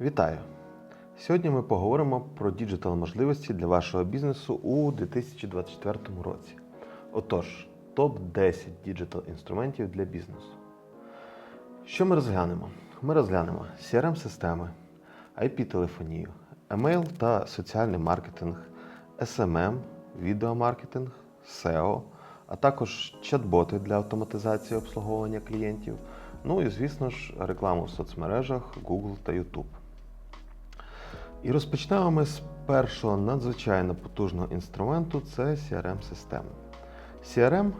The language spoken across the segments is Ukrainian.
Вітаю! Сьогодні ми поговоримо про діджитал можливості для вашого бізнесу у 2024 році. Отож, топ-10 діджитал інструментів для бізнесу. Що ми розглянемо? Ми розглянемо CRM-системи, IP-телефонію, емейл та соціальний маркетинг, SMM, відеомаркетинг, SEO, а також чат-боти для автоматизації обслуговування клієнтів. Ну і, звісно ж, рекламу в соцмережах Google та YouTube. І розпочнемо ми з першого надзвичайно потужного інструменту це CRM-система. CRM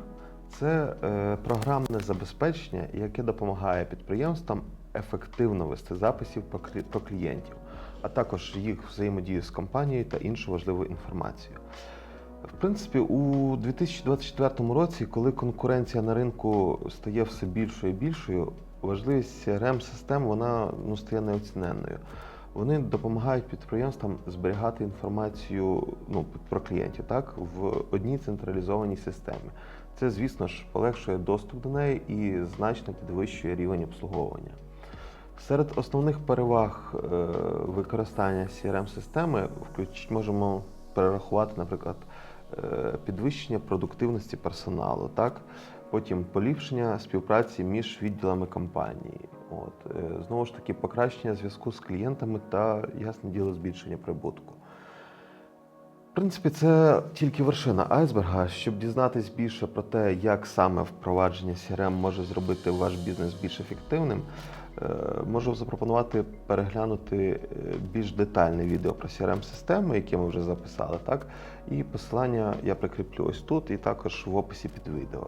це е, програмне забезпечення, яке допомагає підприємствам ефективно вести записів про клієнтів, а також їх взаємодію з компанією та іншу важливу інформацію. В принципі, у 2024 році, коли конкуренція на ринку стає все більшою і більшою, важливість CRM-систем вона ну, стає неоціненною. Вони допомагають підприємствам зберігати інформацію ну, про клієнтів так, в одній централізованій системі. Це, звісно ж, полегшує доступ до неї і значно підвищує рівень обслуговування. Серед основних переваг е, використання CRM-системи можемо перерахувати, наприклад, е, підвищення продуктивності персоналу, так? потім поліпшення співпраці між відділами компанії. От. е, Знову ж таки, покращення зв'язку з клієнтами та, ясне діло, збільшення прибутку. В принципі, це тільки вершина айсберга. Щоб дізнатись більше про те, як саме впровадження CRM може зробити ваш бізнес більш ефективним, можу запропонувати переглянути е, більш детальне відео про CRM-системи, яке ми вже записали, так? І посилання я прикріплю ось тут і також в описі під відео.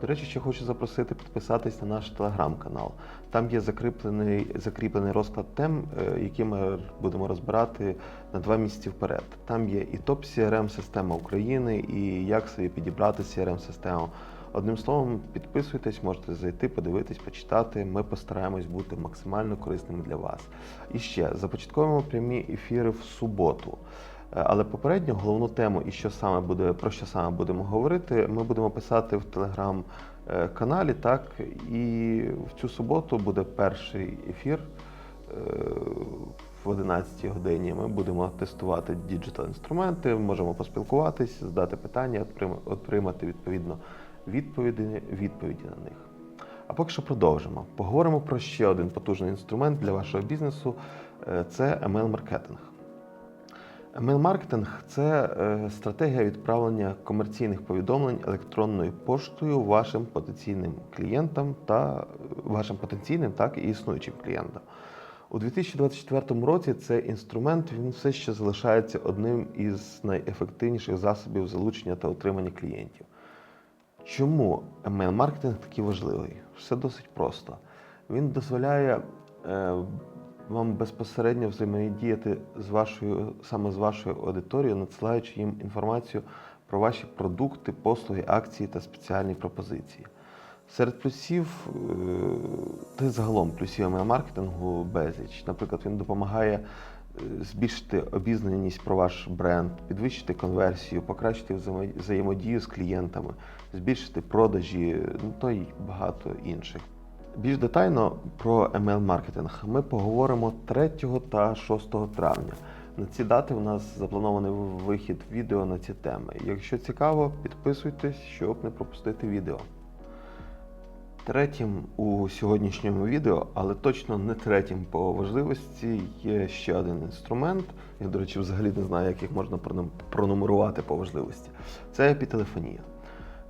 До речі, ще хочу запросити підписатись на наш телеграм-канал. Там є закріплений, закріплений розклад тем, е, які ми будемо розбирати на два місяці вперед. Там є і топ crm система України, і як собі підібрати crm систему Одним словом, підписуйтесь, можете зайти, подивитись, почитати. Ми постараємось бути максимально корисними для вас. І ще започатковуємо прямі ефіри в суботу. Е, Але попередньо головну тему і що саме буде, про що саме будемо говорити, ми будемо писати в телеграм-каналі. Так, і в цю суботу буде перший ефір е, в 11 годині. Ми будемо тестувати діджитал інструменти, можемо поспілкуватись, задати питання, отримати відповідно відповіді, відповіді на них. А поки що продовжимо. Поговоримо про ще один потужний інструмент для вашого бізнесу е, це email-маркетинг. Email-маркетинг – це е, стратегія відправлення комерційних повідомлень електронною поштою вашим потенційним клієнтам та е, вашим потенційним, так і існуючим клієнтам. У 2024 році цей інструмент він все ще залишається одним із найефективніших засобів залучення та отримання клієнтів. Чому емейл-маркетинг такий важливий? Все досить просто. Він дозволяє е, вам безпосередньо взаємодіяти з вашою, саме з вашою аудиторією, надсилаючи їм інформацію про ваші продукти, послуги, акції та спеціальні пропозиції. Серед плюсів, е, та загалом плюсів емейл-маркетингу безліч. Наприклад, він допомагає збільшити обізнаність про ваш бренд, підвищити конверсію, покращити взаємо- взаємодію з клієнтами, збільшити продажі, ну то й багато інших. Більш детально про email-маркетинг ми поговоримо 3 та 6 травня. На ці дати у нас запланований вихід відео на ці теми. Якщо цікаво, підписуйтесь, щоб не пропустити відео. Третім у сьогоднішньому відео, але точно не третім по важливості, є ще один інструмент. Я, до речі, взагалі не знаю, як їх можна пронумерувати по важливості. Це IP-телефонія.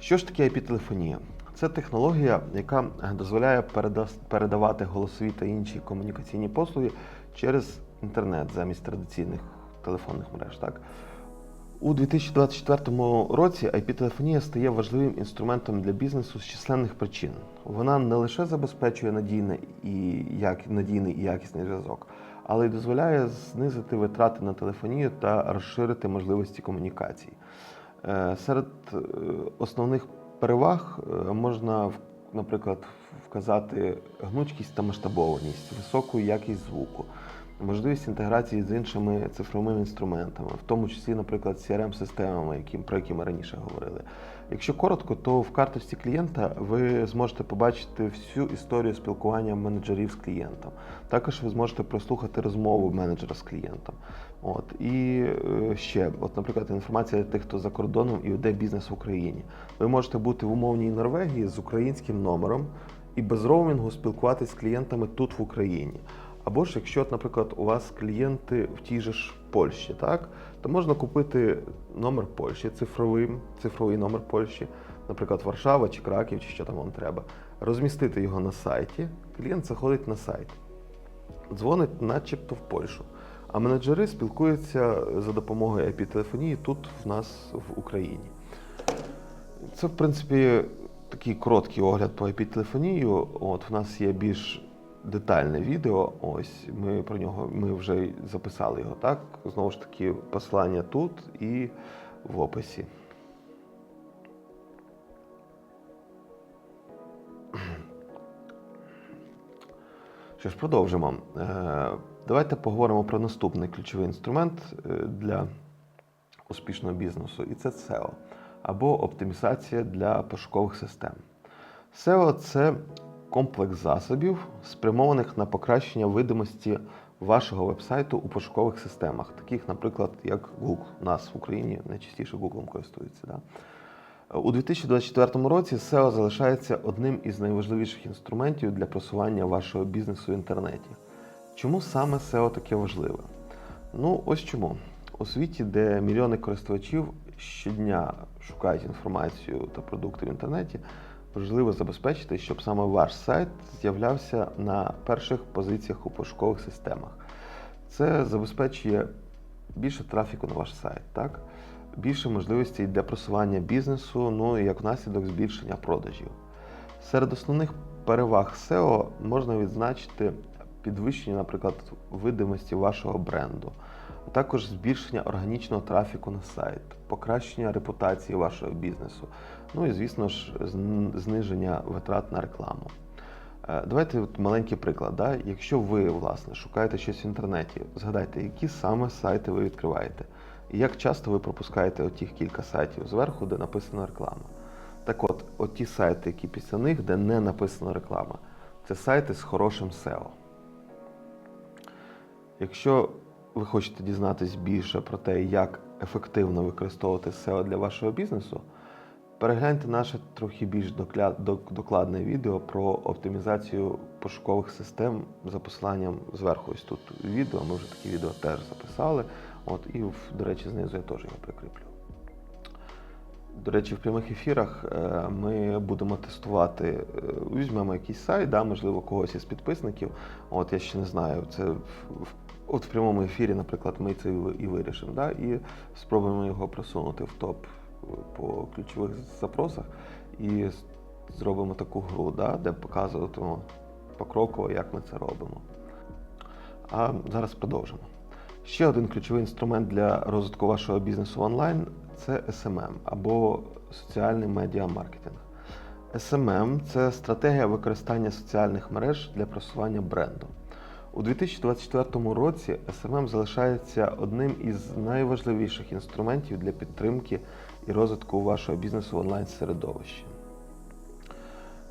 Що ж таке IP-телефонія? Це технологія, яка дозволяє передавати голосові та інші комунікаційні послуги через інтернет замість традиційних телефонних мереж. Так? У 2024 році IP-телефонія стає важливим інструментом для бізнесу з численних причин. Вона не лише забезпечує надійний і, як, надійний і якісний зв'язок, але й дозволяє знизити витрати на телефонію та розширити можливості комунікацій. Е, Серед е, основних переваг е, можна, наприклад, вказати гнучкість та масштабованість, високу якість звуку, можливість інтеграції з іншими цифровими інструментами, в тому числі, наприклад, CRM-системами, про які ми раніше говорили. Якщо коротко, то в карточці клієнта ви зможете побачити всю історію спілкування менеджерів з клієнтом. Також ви зможете прослухати розмову менеджера з клієнтом. От і е, ще, от, наприклад, інформація для тих, хто за кордоном і веде бізнес в Україні. Ви можете бути в умовній Норвегії з українським номером і без роумінгу спілкуватися з клієнтами тут в Україні. Або ж якщо, наприклад, у вас клієнти в тій же ж Польщі, так, то можна купити номер Польщі, цифровий, цифровий номер Польщі, наприклад, Варшава чи Краків, чи що там вам треба, розмістити його на сайті. Клієнт заходить на сайт, дзвонить начебто в Польщу. А менеджери спілкуються за допомогою IP-телефонії тут в нас в Україні. Це, в принципі, такий короткий огляд по IP-телефонію. От в нас є більш детальне відео. Ось ми про нього ми вже записали його. Так, знову ж таки, посилання тут і в описі. Що ж, продовжимо. Е, Давайте поговоримо про наступний ключовий інструмент е, для успішного бізнесу, і це SEO або оптимізація для пошукових систем. SEO це комплекс засобів, спрямованих на покращення видимості вашого вебсайту у пошукових системах, таких, наприклад, як Google. У нас в Україні найчастіше Google користуються. Да? У 2024 році SEO залишається одним із найважливіших інструментів для просування вашого бізнесу в інтернеті. Чому саме SEO таке важливе? Ну, ось чому. У світі, де мільйони користувачів щодня шукають інформацію та продукти в інтернеті, важливо забезпечити, щоб саме ваш сайт з'являвся на перших позиціях у пошукових системах. Це забезпечує більше трафіку на ваш сайт, так? більше можливостей для просування бізнесу, ну і як наслідок збільшення продажів. Серед основних переваг SEO можна відзначити підвищення, наприклад, видимості вашого бренду, також збільшення органічного трафіку на сайт, покращення репутації вашого бізнесу, ну і, звісно ж, зниження витрат на рекламу. Е, Давайте от маленький приклад. Да? Якщо ви власне шукаєте щось в інтернеті, згадайте, які саме сайти ви відкриваєте, і як часто ви пропускаєте отіх кілька сайтів зверху, де написана реклама. Так от, от ті сайти, які після них, де не написана реклама, це сайти з хорошим SEO. Якщо ви хочете дізнатись більше про те, як ефективно використовувати SEO для вашого бізнесу, перегляньте наше трохи більш докладне відео про оптимізацію пошукових систем за посиланням зверху. Ось тут відео. Ми вже такі відео теж записали. От і до речі, знизу я теж його прикріплю. До речі, в прямих ефірах е, ми будемо тестувати, е, візьмемо якийсь сайт, да, можливо, когось із підписників. От я ще не знаю. Це от в прямому ефірі, наприклад, ми це і вирішимо. Да, і спробуємо його просунути в топ е, по ключових запросах і зробимо таку гру, да, де показуватимемо покроково, як ми це робимо. А зараз продовжимо. Ще один ключовий інструмент для розвитку вашого бізнесу онлайн це SMM або соціальний медіа-маркетинг. SMM – це стратегія використання соціальних мереж для просування бренду. У 2024 році SMM залишається одним із найважливіших інструментів для підтримки і розвитку вашого бізнесу в онлайн-середовищі.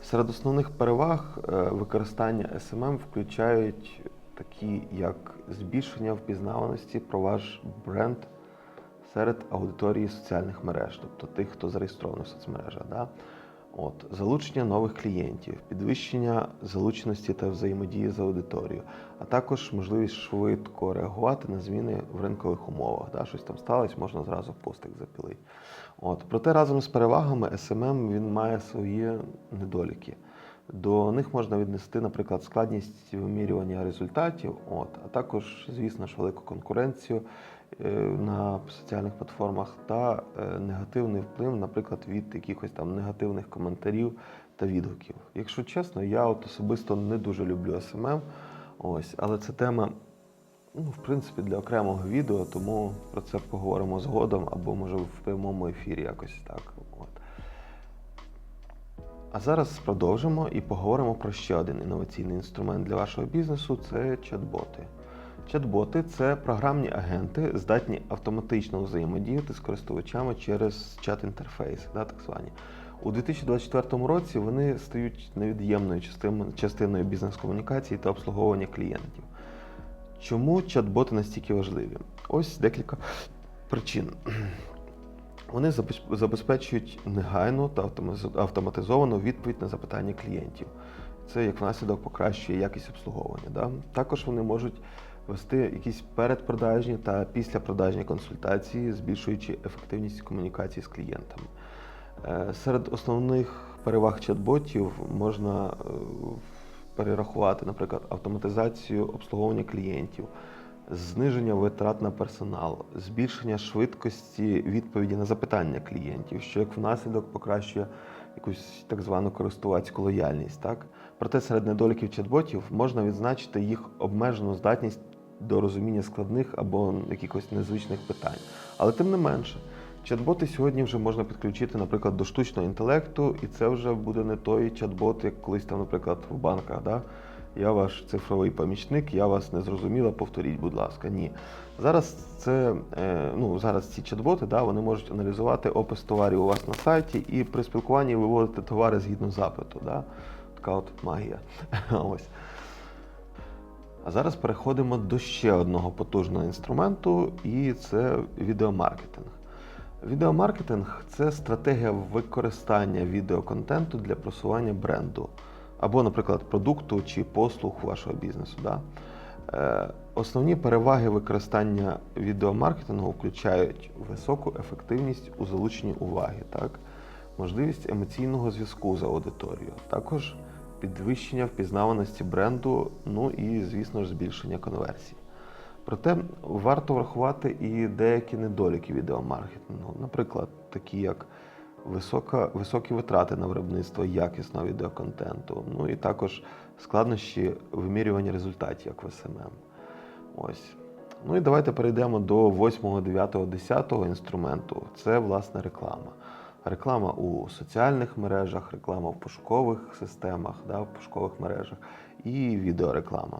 Серед основних переваг е, використання SMM включають такі, як збільшення впізнаваності про ваш бренд серед аудиторії соціальних мереж, тобто тих, хто зареєстрований в соцмережах. Да? От, залучення нових клієнтів, підвищення залученості та взаємодії з аудиторією, а також можливість швидко реагувати на зміни в ринкових умовах. Да? Щось там сталося, можна зразу постик запілити. От. Проте разом з перевагами SMM він має свої недоліки. До них можна віднести, наприклад, складність вимірювання результатів, от, а також, звісно ж, велику конкуренцію е, на соціальних платформах та е, негативний вплив, наприклад, від якихось там негативних коментарів та відгуків. Якщо чесно, я от особисто не дуже люблю SMM, ось, але це тема, ну, в принципі, для окремого відео, тому про це поговоримо згодом або може в прямому ефірі якось так. От. А зараз продовжимо і поговоримо про ще один інноваційний інструмент для вашого бізнесу це чат-боти. Чат-боти це програмні агенти, здатні автоматично взаємодіяти з користувачами через чат-інтерфейси, да, так звані. У 2024 році вони стають невід'ємною частиною бізнес-комунікації та обслуговування клієнтів. Чому чат-боти настільки важливі? Ось декілька причин. Вони забез- забезпечують негайну та автоматизовану відповідь на запитання клієнтів. Це як наслідок покращує якість обслуговування. Да? Також вони можуть вести якісь передпродажні та післяпродажні консультації, збільшуючи ефективність комунікації з клієнтами. Е, Серед основних переваг чат-ботів можна е, перерахувати, наприклад, автоматизацію обслуговування клієнтів, зниження витрат на персонал, збільшення швидкості відповіді на запитання клієнтів, що як внаслідок покращує якусь так звану користувацьку лояльність. Так? Проте серед недоліків чат-ботів можна відзначити їх обмежену здатність до розуміння складних або якихось незвичних питань. Але тим не менше, чат-боти сьогодні вже можна підключити, наприклад, до штучного інтелекту, і це вже буде не той чат-бот, як колись там, наприклад, в банках. Да? Я ваш цифровий помічник, я вас не зрозуміла, повторіть, будь ласка. Ні. Зараз це е, ну зараз ці чат-боти, да, вони можуть аналізувати опис товарів у вас на сайті і при спілкуванні виводити товари згідно запиту. Да? Така от магія. Ось. А зараз переходимо до ще одного потужного інструменту, і це відеомаркетинг. Відеомаркетинг це стратегія використання відеоконтенту для просування бренду або, наприклад, продукту чи послуг вашого бізнесу. Да? Е, Основні переваги використання відеомаркетингу включають високу ефективність у залученні уваги, так? можливість емоційного зв'язку з аудиторією, також підвищення впізнаваності бренду, ну і, звісно ж, збільшення конверсії. Проте варто врахувати і деякі недоліки відеомаркетингу, наприклад, такі як висока, високі витрати на виробництво якісного відеоконтенту, ну і також складнощі вимірювання результатів, як в SMM. Ось. Ну і давайте перейдемо до 8, 9, 10 інструменту. Це власне реклама. Реклама у соціальних мережах, реклама в пошукових системах, да, в пошукових мережах і відеореклама.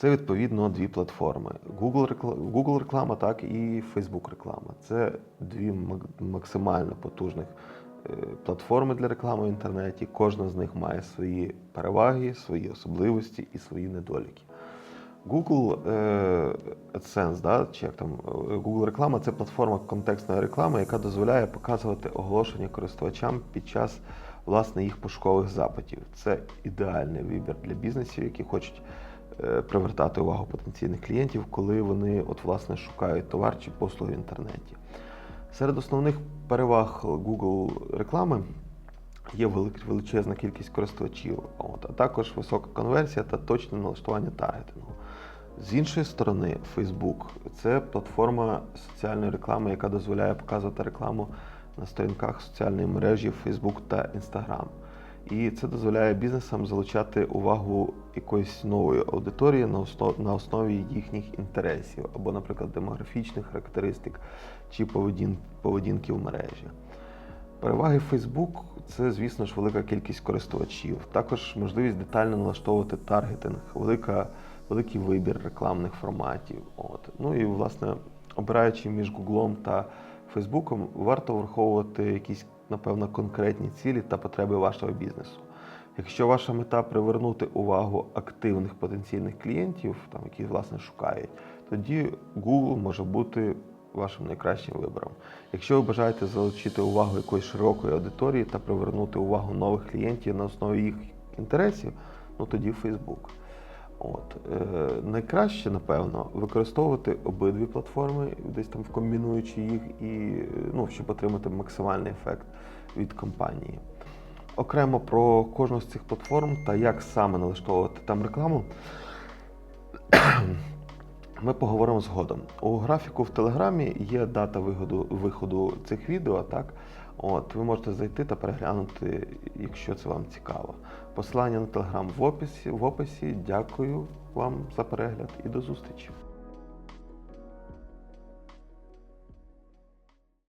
Це відповідно дві платформи: Google реклама, Google реклама, так і Facebook реклама. Це дві максимально потужних е, платформи для реклами в інтернеті. Кожна з них має свої переваги, свої особливості і свої недоліки. Google е, AdSense, да, чи як там е, Google реклама це платформа контекстної реклами, яка дозволяє показувати оголошення користувачам під час власне їх пошукових запитів. Це ідеальний вибір для бізнесів, які хочуть привертати увагу потенційних клієнтів, коли вони от власне шукають товар чи послуги в інтернеті. Серед основних переваг Google реклами є величезна кількість користувачів, от, а також висока конверсія та точне налаштування таргетингу. З іншої сторони, Facebook це платформа соціальної реклами, яка дозволяє показувати рекламу на сторінках соціальної мережі Facebook та Instagram. І це дозволяє бізнесам залучати увагу якоїсь нової аудиторії на основ- на основі їхніх інтересів, або, наприклад, демографічних характеристик чи поведін, поведінки в мережі. Переваги Facebook це, звісно ж, велика кількість користувачів, також можливість детально налаштовувати таргетинг, велика, великий вибір рекламних форматів. От. Ну і, власне, обираючи між Google та Facebook, варто враховувати якісь, напевно, конкретні цілі та потреби вашого бізнесу. Якщо ваша мета привернути увагу активних потенційних клієнтів, там, які власне шукають, тоді Google може бути вашим найкращим вибором. Якщо ви бажаєте залучити увагу якоїсь широкої аудиторії та привернути увагу нових клієнтів на основі їх інтересів, ну тоді Facebook. От. Е, найкраще, напевно, використовувати обидві платформи, десь там комбінуючи їх, і, ну, щоб отримати максимальний ефект від компанії. Окремо про кожну з цих платформ та як саме налаштовувати там рекламу. Ми поговоримо згодом. У графіку в Телеграмі є дата виходу, виходу цих відео. Так? От, ви можете зайти та переглянути, якщо це вам цікаво. Посилання на Телеграм в описі. В описі. Дякую вам за перегляд і до зустрічі.